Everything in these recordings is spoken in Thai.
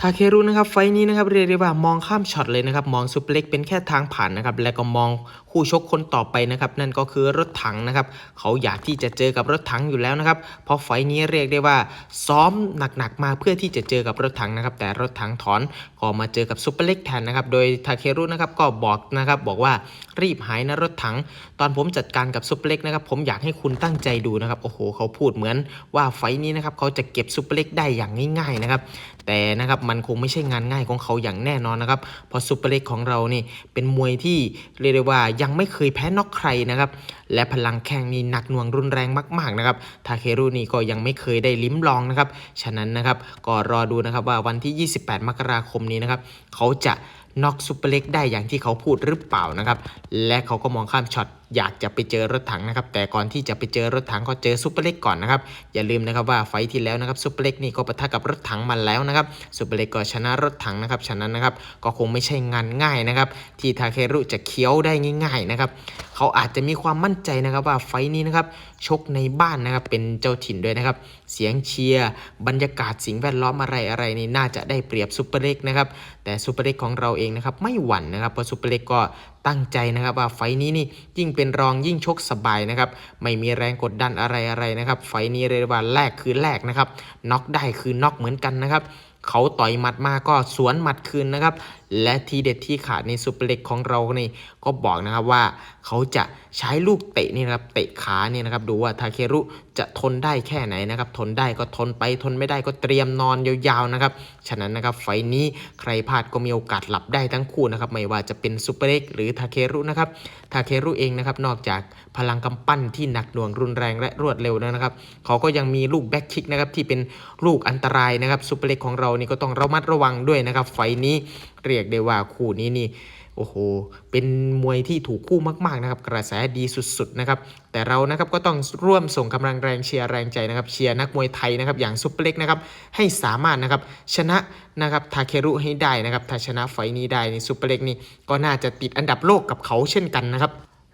ทาเครุนะครับไฟนี้นะครับเรียกได้ว่ามองข้ามช็อตเลยนะครับมองซุปเปอร์เล็กเป็นแค่ทางผ่านนะครับและก็มองคู่ชกคนต่อไปนะครับนั่นก็คือรถถังนะครับเขาอยากที่จะเจอกับรถถังอยู่แล้วนะครับเพราะไฟนี้เรียกได้ว่าซ้อมหนักๆมาเพื่อที่จะเจอกับรถถังนะครับแต่รถถังถอนก็มาเจอกับซุปเปอร์เล็กแทนนะครับโดยทาเครุนะครับก็บอกนะครับบอกว่ารีบหายนะรถถัง ตอนผมจัดการกับซุปเปอร์เล็กนะครับผมอยากให้คุณตั้งใจดูนะครับโอ้โหเขาพูดเหมือนว่าไฟนี้นะครับเขาจะเก็บซุปเปอร์เล็กได้อย่างง่ายๆนะครับ แต่นะครับมันคงไม่ใช่งานง่ายของเขาอย่างแน่นอนนะครับเพราะซูเปอร์เล็กของเรานี่เป็นมวยที่เรียกได้ว่ายังไม่เคยแพ้นอกใครนะครับและพลังแข้งนี่หนักหน่วงรุนแรงมากๆนะครับทาเครุนี่ก็ยังไม่เคยได้ลิ้มลองนะครับฉะนั้นนะครับก็รอดูนะครับว่าวันที่ 28 มกราคมนี้นะครับเขาจะน็อกซูเปอร์เล็กได้อย่างที่เขาพูดหรือเปล่านะครับและเขาก็มองข้ามช็อตอยากจะไปเจอรถถังนะครับแต่ก่อนที่จะไปเจอรถถังก็เจอซูเปอร์เล็กก่อนนะครับอย่าลืมนะครับว่าไฟที่แล้วนะครับซูเปอร์เล็กนี่ก็ปะทะกับรถถังมาแล้วนะครับซูเปอร์เล็กก็ชนะรถถังนะครับฉะนั้นนะครับก็คงไม่ใช่งานง่ายนะครับที่ทาเครุจะเคี้ยวได้ง่าย ๆนะครับเขาอาจจะมีความมั่นใจนะครับว่าไฟนี้นะครับชกในบ้านนะครับเป็นเจ้าถิ่นด้วยนะครับเสียงเชียร์บรรยากาศสิ่งแวดล้อมอะไรอะไรนี่น่าจะได้เปรียบซูเปอร์เล็กนะครับแต่ซูเปอร์เล็กของเราเองนะครับไม่หวั่นนะครับเพราะซูเปอร์เล็กก็ ตั้งใจนะครับว่าไฟนี้นี่ยิ่งเป็นรองยิ่งชกสบายนะครับไม่มีแรงกดดันอะไรอะไรนะครับ ไฟนี้เรียกว่าแรกคือแรกนะครับน็อกได้คือน็อกเหมือนกันนะครับเขาต่อยหมัดมาก็สวนหมัดคืนนะครับ และทีเด็ดที่ขาดในซูเปอร์เล็กของเรานี่ก็บอกนะครับว่า เขาจะใช้ลูกเตะนี่นะครับเตะขาเนี่ยนะครับดูว่าทาเครุจะทนได้แค่ไหนนะครับทนได้ก็ทนไปทนไม่ได้ก็เตรียมนอนยาวๆนะครับฉะนั้นนะครับไฟนี้ใครพลาดก็มีโอกาสหลับได้ทั้งคู่นะครับไม่ว่าจะเป็นซูเปอร์เล็กหรือทาเครุนะครับทาเครุเองนะครับนอกจากพลังกำปั้นที่หนักหน่วงรุนแรงและรวดเร็วแล้วนะครับเขาก็ยังมีลูกแบ็คคิกนะครับที่เป็นลูกอันตรายนะครับซูเปอร์เล็กของเรานี่ก็ต้องระมัดระวังด้วยนะครับไฟนี้เรียกได้ว่าคู่นี้นี่ โอ้โห เป็นมวยที่ถูกคู่มากๆนะครับ กระแสดีสุดๆนะครับ แต่เรานะครับก็ต้องร่วมส่งกำลังแรงเชียร์แรงใจนะครับเชียร์นักมวยไทยนะครับอย่างซุปเปอร์เล็กนะครับให้สามารถนะครับชนะนะครับทาเครุให้ได้นะครับถ้าชนะไฟนี้ได้ในซุปเปอร์เล็กนี่ก็น่าจะติดอันดับโลกกับเขาเช่นกันนะครับ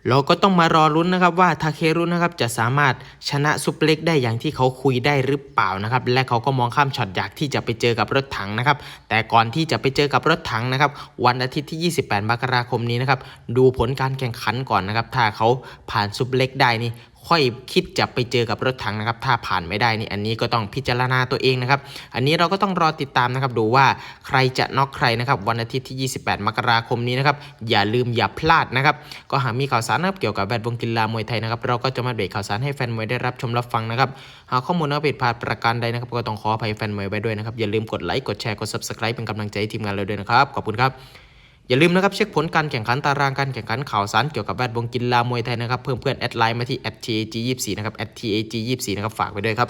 เราก็ต้องมารอรุ้นนะครับว่าทาเครุนะครับจะสามารถชนะซุปเปอร์เล็กได้อย่างที่เขาคุยได้หรือเปล่านะครับและเขาก็มองข้ามช็อตอยากที่จะไปเจอกับรถถังนะครับแต่ก่อนที่จะไปเจอกับรถถังนะครับวันอาทิตย์ที่ 28มกราคมนี้นะครับดูผลการแข่งขันก่อนนะครับถ้าเขาผ่านซุปเปอร์เล็กได้นี่ ค่อยคิดจะไปเจอกับรถถังนะครับ ถ้าผ่านไม่ได้นี่อันนี้ก็ต้องพิจารณาตัวเองนะครับ อันนี้เราก็ต้องรอติดตามนะครับ ดูว่าใครจะน็อกใครนะครับ วันอาทิตย์ที่ 28 มกราคมนี้นะครับ อย่าลืมอย่าพลาดนะครับ ก็หากมีข่าวสารนะครับเกี่ยวกับแวดวงกีฬามวยไทยนะครับ เราก็จะมาเบรกข่าวสารให้แฟนมวยได้รับชมรับฟังนะครับ หากข้อมูลนะครับผิดพลาดประการใดนะครับ ก็ต้องขออภัยแฟนมวยไว้ด้วยนะครับ อย่าลืมกดไลค์ กดแชร์ กด subscribe เป็นกำลังใจให้ทีมงานเราด้วยนะครับ ขอบคุณครับ อย่าลืมนะครับเช็คผลการแข่งขันตารางการแข่งขันข่าวสารเกี่ยวกับแวดวงกีฬามวยไทยนะครับเพิ่มเพื่อนแอดไลน์มาที่ @tag24 นะครับ @tag24 นะครับฝากไปด้วยครับ